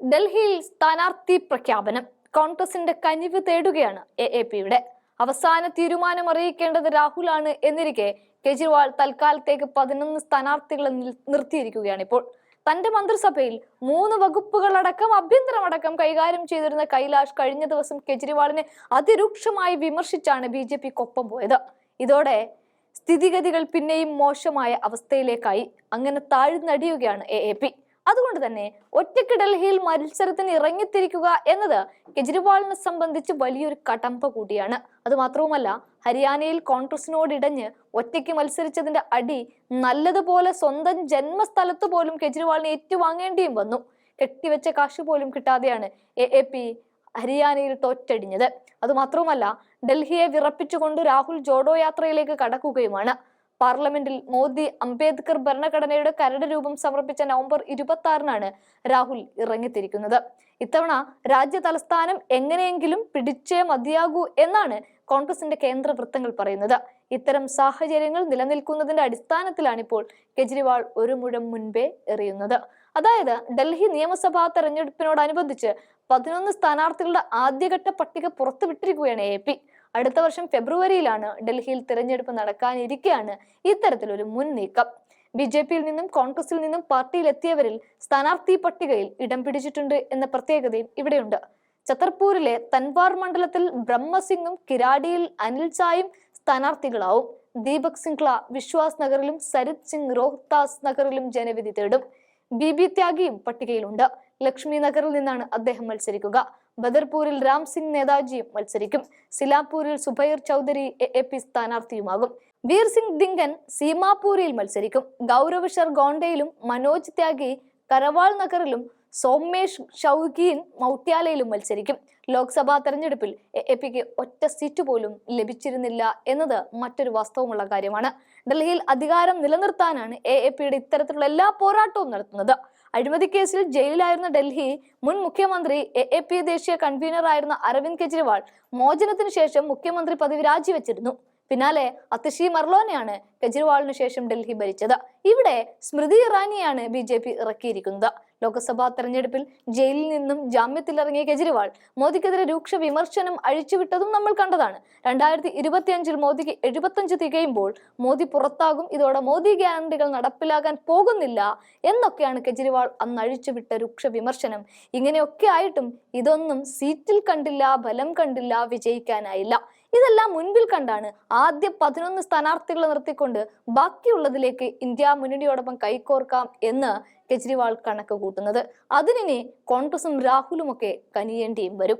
ഡൽഹിയിൽ സ്ഥാനാർത്ഥി പ്രഖ്യാപനം കോൺഗ്രസിന്റെ കനിവ് തേടുകയാണ് എ എ പിയുടെ. അവസാന തീരുമാനം അറിയിക്കേണ്ടത് രാഹുലാണ് എന്നിരിക്കെ കെജ്രിവാൾ തൽക്കാലത്തേക്ക് പതിനൊന്ന് സ്ഥാനാർത്ഥികളെ നിർത്തിയിരിക്കുകയാണ് ഇപ്പോൾ. തന്റെ മന്ത്രിസഭയിൽ മൂന്ന് വകുപ്പുകളടക്കം ആഭ്യന്തരമടക്കം കൈകാര്യം ചെയ്തിരുന്ന കൈലാഷ് കഴിഞ്ഞ ദിവസം കെജ്രിവാളിനെ അതിരൂക്ഷമായി വിമർശിച്ചാണ് ബി ജെ പിക്കൊപ്പം പോയത്. ഇതോടെ സ്ഥിതിഗതികൾ പിന്നെയും മോശമായ അവസ്ഥയിലേക്കായി. അങ്ങനെ താഴ്ന്നടിയുകയാണ് എ എ പി. അതുകൊണ്ട് തന്നെ ഒറ്റയ്ക്ക് ഡൽഹിയിൽ മത്സരത്തിന് ഇറങ്ങിത്തിരിക്കുക എന്നത് കെജ്രിവാളിനെ സംബന്ധിച്ച് വലിയൊരു കടമ്പ കൂടിയാണ്. അത് മാത്രവുമല്ല ഹരിയാനയിൽ കോൺഗ്രസിനോട് ഇടഞ്ഞ് ഒറ്റയ്ക്ക് മത്സരിച്ചതിന്റെ അടി നല്ലതുപോലെ സ്വന്തം ജന്മസ്ഥലത്ത് പോലും കെജ്രിവാളിനെ ഏറ്റുവാങ്ങേണ്ടിയും വന്നു. കെട്ടിവെച്ച കാശ് പോലും കിട്ടാതെയാണ് എ എ പി ഹരിയാനയിൽ തോറ്റടിഞ്ഞത്. അതുമാത്രവുമല്ല ഡൽഹിയെ വിറപ്പിച്ചുകൊണ്ട് രാഹുൽ ജോഡോ യാത്രയിലേക്ക് കടക്കുകയുമാണ്. പാർലമെന്റിൽ മോദി അംബേദ്കർ ഭരണഘടനയുടെ കരട് രൂപം സമർപ്പിച്ച നവംബർ ഇരുപത്തി ആറിനാണ് രാഹുൽ ഇറങ്ങിത്തിരിക്കുന്നത്. ഇത്തവണ രാജ്യ തലസ്ഥാനം എങ്ങനെയെങ്കിലും പിടിച്ചേ മതിയാകൂ എന്നാണ് കോൺഗ്രസിന്റെ കേന്ദ്ര വൃത്തങ്ങൾ പറയുന്നത്. ഇത്തരം സാഹചര്യങ്ങൾ നിലനിൽക്കുന്നതിന്റെ അടിസ്ഥാനത്തിലാണ് ഇപ്പോൾ കെജ്രിവാൾ ഒരു മുഴം മുൻപേ എറിയുന്നത്. അതായത് ഡൽഹി നിയമസഭാ തെരഞ്ഞെടുപ്പിനോടനുബന്ധിച്ച് പതിനൊന്ന് സ്ഥാനാർത്ഥികളുടെ ആദ്യഘട്ട പട്ടിക പുറത്തുവിട്ടിരിക്കുകയാണ് എ പി. അടുത്ത വർഷം ഫെബ്രുവരിയിലാണ് ഡൽഹിയിൽ തിരഞ്ഞെടുപ്പ് നടക്കാനിരിക്കെയാണ് ഇത്തരത്തിലൊരു മുൻ നീക്കം ബി ജെ പിയിൽ നിന്നും കോൺഗ്രസിൽ നിന്നും പാർട്ടിയിലെത്തിയവരിൽ സ്ഥാനാർത്ഥി പട്ടികയിൽ ഇടം പിടിച്ചിട്ടുണ്ട് എന്ന പ്രത്യേകതയും ഇവിടെയുണ്ട്. ഛത്തർപൂരിലെ തൻവാർ മണ്ഡലത്തിൽ ബ്രഹ്മസിംഗും കിരാടിയിൽ അനിൽ ചായും സ്ഥാനാർത്ഥികളാവും. ദീപക് സിംഗ്ല വിശ്വാസ് നഗറിലും സരിത് സിംഗ് റോഹ്താസ് നഗറിലും ജനവിധി തേടും. ബി ബി ത്യാഗിയും പട്ടികയിലുണ്ട്. ലക്ഷ്മി നഗറിൽ നിന്നാണ് അദ്ദേഹം മത്സരിക്കുക. ബദർപൂരിൽ രാം സിംഗ് നേതാജിയും മത്സരിക്കും. സിലാപൂരിൽ Zubair Chaudhary A A P സ്ഥാനാർത്ഥിയുമാകും. Veer Singh Dinkan സീമാപൂരിൽ മത്സരിക്കും. ഗൗരവ് ഗോണ്ടയിലും മനോജ് ത്യാഗി കരവാൾ നഗറിലും സോമേഷ് ഷൗകിൻ മൗട്ട്യാലയിലും മത്സരിക്കും. ലോക്സഭാ തെരഞ്ഞെടുപ്പിൽ എ പിക്ക് ഒറ്റ സീറ്റ് പോലും ലഭിച്ചിരുന്നില്ല എന്നത് മറ്റൊരു വാസ്തവമുള്ള കാര്യമാണ്. ഡൽഹിയിൽ അധികാരം നിലനിർത്താനാണ് എ എ പിയുടെ ഇത്തരത്തിലുള്ള എല്ലാ പോരാട്ടവും നടത്തുന്നത്. അഴിമതി കേസിൽ ജയിലിലായിരുന്ന ഡൽഹി മുൻ മുഖ്യമന്ത്രി എ എ പി ദേശീയ കൺവീനറായിരുന്ന അരവിന്ദ് കെജ്രിവാൾ മോചനത്തിന് ശേഷം മുഖ്യമന്ത്രി പദവി രാജിവെച്ചിരുന്നു. പിന്നാലെ അതിഷി മർലോനെയാണ് കെജ്രിവാളിന് ശേഷം ഡൽഹി ഭരിച്ചത്. ഇവിടെ സ്മൃതി ഇറാനിയാണ് ബി ജെ പി ഇറക്കിയിരിക്കുന്നത്. ലോക്സഭാ തെരഞ്ഞെടുപ്പിൽ ജയിലിൽ നിന്നും ജാമ്യത്തിലിറങ്ങിയ കെജ്രിവാൾ മോദിക്കെതിരെ രൂക്ഷ വിമർശനം അഴിച്ചുവിട്ടതും നമ്മൾ കണ്ടതാണ്. രണ്ടായിരത്തി ഇരുപത്തിയഞ്ചിൽ മോദിക്ക് എഴുപത്തഞ്ച് തികയുമ്പോൾ മോദി പുറത്താകും ഇതോടെ മോദി ഗ്യാരണ്ടികൾ നടപ്പിലാകാൻ പോകുന്നില്ല എന്നൊക്കെയാണ് കെജ്രിവാൾ അന്ന് അഴിച്ചുവിട്ട രൂക്ഷ വിമർശനം. ഇങ്ങനെയൊക്കെ ആയിട്ടും ഇതൊന്നും സീറ്റിൽ കണ്ടില്ല ബലം കണ്ടില്ല വിജയിക്കാനായില്ല. ഇതെല്ലാം മുൻപിൽ കണ്ടാണ് ആദ്യ പതിനൊന്ന് സ്ഥാനാർത്ഥികളെ നിർത്തിക്കൊണ്ട് ബാക്കിയുള്ളതിലേക്ക് ഇന്ത്യ മുന്നണിയോടൊപ്പം കൈകോർക്കാം എന്ന് കെജ്രിവാൾ കണക്ക് കൂട്ടുന്നത്. അതിനെ കോൺഗ്രസും രാഹുലും ഒക്കെ കനിയേണ്ടിയും വരും.